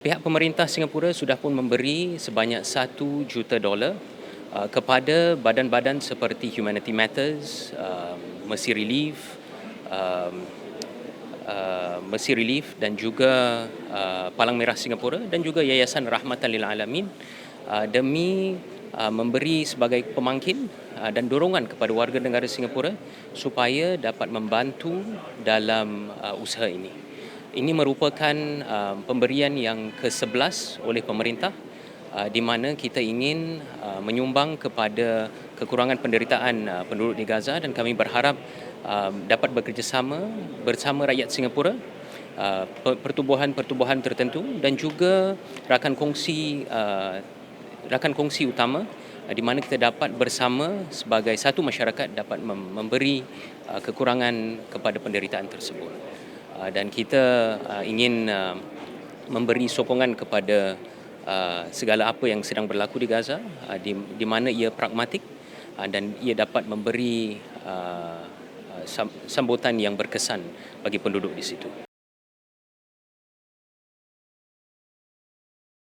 Pihak pemerintah Singapura sudah pun memberi sebanyak 1 juta dolar uh, kepada badan-badan seperti Humanity Matters, uh, Mercy Relief, um, uh, Mercy Relief dan juga uh, Palang Merah Singapura dan juga Yayasan Rahmatan Lil Alamin demi memberi sebagai pemangkin dan dorongan kepada warga negara Singapura supaya dapat membantu dalam usaha ini. Ini merupakan uh, pemberian yang ke-11 oleh pemerintah uh, di mana kita ingin uh, menyumbang kepada kekurangan penderitaan uh, penduduk di Gaza dan kami berharap uh, dapat bekerjasama bersama rakyat Singapura uh, pertubuhan-pertubuhan tertentu dan juga rakan kongsi uh, rakan kongsi utama uh, di mana kita dapat bersama sebagai satu masyarakat dapat memberi uh, kekurangan kepada penderitaan tersebut. Ah, dan kita ah, ingin ah, memberi sokongan kepada segala apa yang sedang berlaku di Gaza di, di mana ia pragmatik dan ia dapat memberi sambutan yang berkesan bagi penduduk di situ.